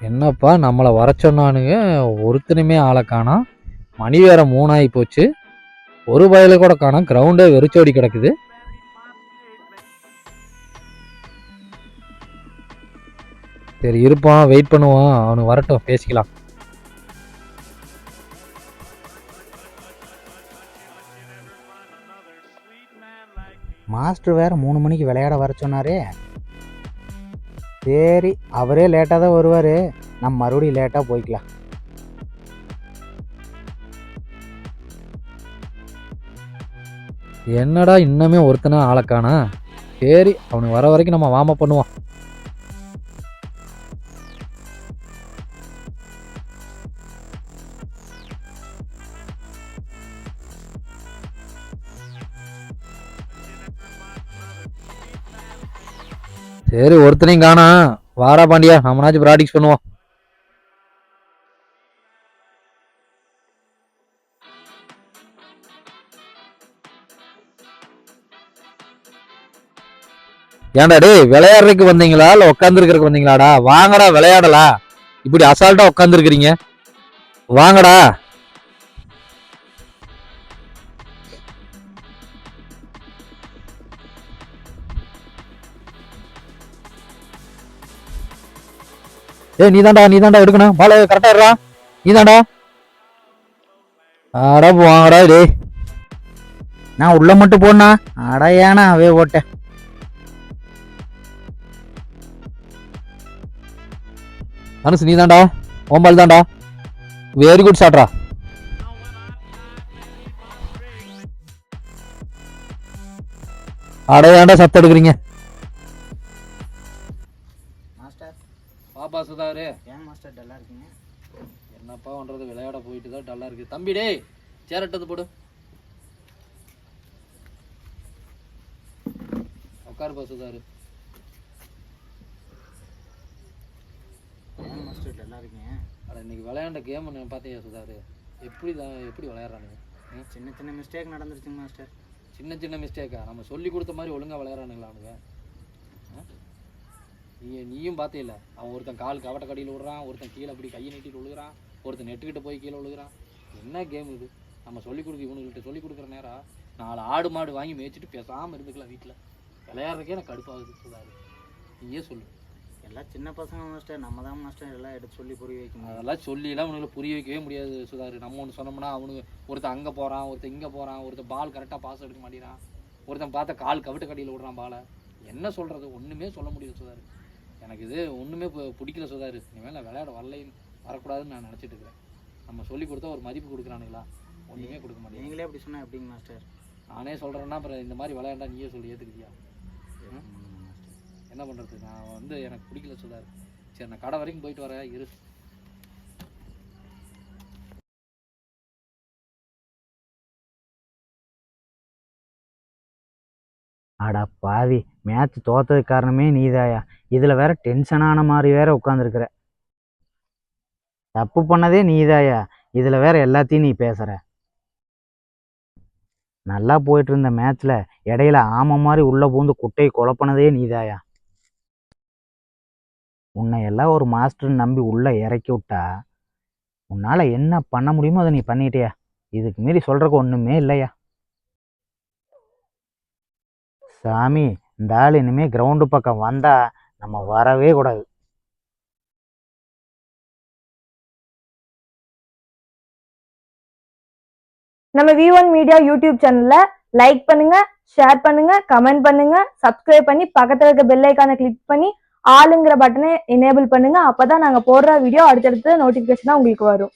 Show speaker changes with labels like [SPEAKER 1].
[SPEAKER 1] என்னப்பா நம்மளை வர சொன்னானுங்க. ஒருத்தனுமே ஆளை காணோம் மணி வேற மூணாகி போச்சு. ஒரு வயல கூட காணோம் கிரவுண்டே வெறிச்சோடி கிடக்குது. சரி இருப்பான் வெயிட் பண்ணுவான். அவனு வரட்டும் பேசிக்கலாம்.
[SPEAKER 2] மாஸ்டர் வேற மூணு மணிக்கு விளையாட வர சொன்னாரே. சரி அவரே லேட்டாக தான் வருவார். நம்ம மறுபடியும் லேட்டாக போய்க்கலாம்.
[SPEAKER 1] என்னடா இன்னமே ஒருத்தனா ஆளக்கானா சரி அவனுக்கு வர வரைக்கும் நம்ம வாம பண்ணுவோம். சரி ஒருத்தனையும் காணோம். வாரா பாண்டியா நம்மனாச்சும் ப்ராக்டிஸ் பண்ணுவோம். ஏன்டா டே விளையாடுறதுக்கு வந்தீங்களா? இல்லை உட்காந்துருக்கிறதுக்கு வந்தீங்களாடா? வாங்கடா விளையாடலாம். இப்படி அசால்ட்டாக உட்காந்துருக்கிறீங்க வாங்கடா. ஏய் நீ தாண்டா நீ தாண்டா எடுக்கணும் பால கரெக்டா இருடா. நீதான்டா. ஆடா போவாங்கடா டே
[SPEAKER 2] நான் உள்ள மட்டும் போனா ஆடா ஏனா அவே ஓட்டேன்
[SPEAKER 1] நீ நீதான்டா. ஓம்பால் தான்டா. வெரி குட் ஷாட்ரா அடையாண்டா ஏன்டா சத்தம் எடுக்கிறீங்க?
[SPEAKER 2] மாஸ்டர்
[SPEAKER 1] பாப்பா சுதாரு.
[SPEAKER 2] ஏன் மாஸ்டர் டல்லாக இருக்கீங்க?
[SPEAKER 1] என்னப்பா பண்றது? விளையாட போயிட்டு தான் டல்லா இருக்கு. தம்பி டேய் சேரட்டது போடு. உட்காருப்பா சுதாரு.
[SPEAKER 2] ஏன் மாஸ்டர் டல்லாக இருக்கீங்க?
[SPEAKER 1] அட இன்னைக்கு விளையாண்ட கேம் பார்த்தியா சுதாரு? எப்படி தான் எப்படி விளையாடுறானுங்க?
[SPEAKER 2] சின்ன சின்ன மிஸ்டேக் நடந்துருச்சுங்க மாஸ்டர்.
[SPEAKER 1] சின்ன சின்ன மிஸ்டேக்கா நம்ம சொல்லி கொடுத்த மாதிரி ஒழுங்கா விளையாடுறானுங்களா அவனுங்க? நீ நீயும் பார்த்தே அவன் ஒருத்தன் கால் கவட்ட கடியில் விடுறான் ஒருத்தன் கீழே அப்படி கையை நீட்டிட்டு விழுகிறான் ஒருத்தன் நெட்டுக்கிட்ட போய் கீழே விழுகிறான். என்ன கேம் இது? நம்ம சொல்லி கொடுக்க இவனுங்கள்ட்ட சொல்லி கொடுக்குற நேரம் நாலு ஆடு மாடு வாங்கி மேய்ச்சிட்டு பேசாமல் இருந்துக்கலாம் வீட்டில் விளையாடுறதுக்கே எனக்கு கடுப்பாகுது சுதாரு. நீயே சொல்லு.
[SPEAKER 2] எல்லாம் சின்ன பசங்க மாஸ்டர் நம்ம தான் மாஸ்டர் எல்லாம் எடுத்து சொல்லி புரிய வைக்கணும்
[SPEAKER 1] அதெல்லாம் சொல்லிலாம் அவனுங்களை புரிய வைக்கவே முடியாது சுதாரு. நம்ம ஒன்று சொன்னோம்னா அவனுக்கு ஒருத்தன் அங்கே போகிறான் ஒருத்தன் இங்கே போகிறான் ஒருத்தன் பால் கரெக்டாக பாஸ் எடுக்க மாட்டேறான் ஒருத்தன் பார்த்தா கால் கவிட்டு கடியில் விடுறான் பாலை என்ன சொல்கிறது ஒன்றுமே சொல்ல முடியாது சுதாரு. எனக்கு இது ஒன்றுமே பிடிக்கல சுதாரு இனிமேல் நான் விளையாட வரலைன்னு வரக்கூடாதுன்னு நான் நினச்சிட்டு இருக்கிறேன் நம்ம சொல்லி கொடுத்தா ஒரு மதிப்பு கொடுக்குறானுங்களா? ஒன்றுமே கொடுக்க மாட்டேங்க
[SPEAKER 2] நீங்களே அப்படி சொன்னா எப்படிங்க மாஸ்டர்?
[SPEAKER 1] நானே சொல்கிறேன்னா அப்புறம் இந்த மாதிரி விளையாண்டா நீயே சொல்லி ஏற்றுக்கிறியா
[SPEAKER 2] மாஸ்டர்.
[SPEAKER 1] என்ன பண்ணுறது நான் வந்து எனக்கு பிடிக்கல சுதாரு சரி நான் கடை வரைக்கும் போயிட்டு வரேன் இரு.
[SPEAKER 2] அடா பாவி மேட்ச் தோத்ததுக்கு காரணமே நீதாயா? இதில் வேற டென்ஷனான மாதிரி வேற உட்காந்துருக்குற தப்பு பண்ணதே நீதாயா? இதில் வேற எல்லாத்தையும் நீ பேசுற. நல்லா போயிட்டு இருந்த மேட்ச்ல இடையில ஆமை மாதிரி உள்ள பூந்து குட்டையை குழப்பினதே நீதாயா? உன்னை எல்லாம் ஒரு மாஸ்டர் நம்பி உள்ள இறக்கி விட்டா உன்னால என்ன பண்ண முடியுமோ அதை நீ பண்ணிட்டியா? இதுக்கு மீறி சொல்கிறக்கு ஒண்ணுமே இல்லையா? சாமி இந்த ஆள் இனிமேல் கிரவுண்டு பக்கம் வந்தால் நம்ம வரவே கூடாது.
[SPEAKER 3] நம்ம வி ஒன் மீடியா யூடியூப் சேனல்ல லைக் பண்ணுங்க ஷேர் பண்ணுங்க கமெண்ட் பண்ணுங்க சப்ஸ்கிரைப் பண்ணி பக்கத்தில் இருக்க பெல் ஐக்கானை கிளிக் பண்ணி ஆளுங்கிற பட்டனை எனேபிள் பண்ணுங்க. அப்பதான் நாங்க போடுற வீடியோ அடுத்தடுத்து நோட்டிபிகேஷனா உங்களுக்கு வரும்.